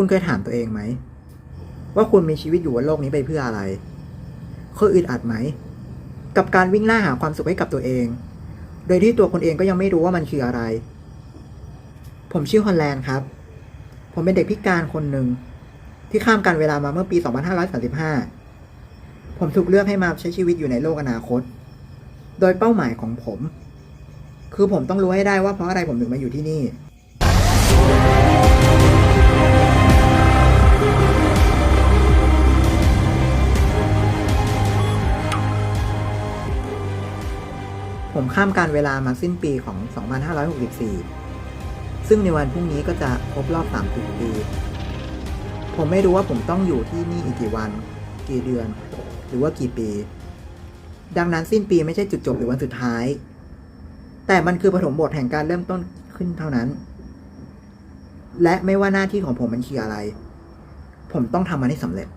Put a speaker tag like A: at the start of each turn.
A: คุณเคยถามตัวเองไหม ว่าคุณมีชีวิตอยู่บนโลกนี้ไปเพื่ออะไรเคยอึดอัดไหม กับการวิ่งล่าหาความสุขให้กับตัวเอง โดยที่ตัวคนเองก็ยังไม่รู้ว่ามันคืออะไร ผมชื่อฮอลแลนด์ครับ ผมเป็นเด็กพิการคนหนึ่งที่ข้ามการเวลามาเมื่อปี 2535 ผมถูกเลือกให้มาใช้ชีวิตอยู่ในโลกอนาคต โดยเป้าหมายของผม คือผมต้องรู้ให้ได้ว่าเพราะอะไรผมถึงมาอยู่ที่นี่ ผมข้ามการเวลามาสิ้นปีของ 2564 ซึ่งในวันพรุ่งนี้ก็จะครบรอบ 30 ปี ผมไม่รู้ว่าผมต้องอยู่ที่นี่อีกกี่วัน กี่เดือน หรือว่ากี่ปี ดังนั้นสิ้นปีไม่ใช่จุดจบหรือวันสุดท้าย แต่มันคือปฐมบทแห่งการเริ่มต้นขึ้นเท่านั้น และไม่ว่าหน้าที่ของผมมันคืออะไร ผมต้องทำมันให้สำเร็จ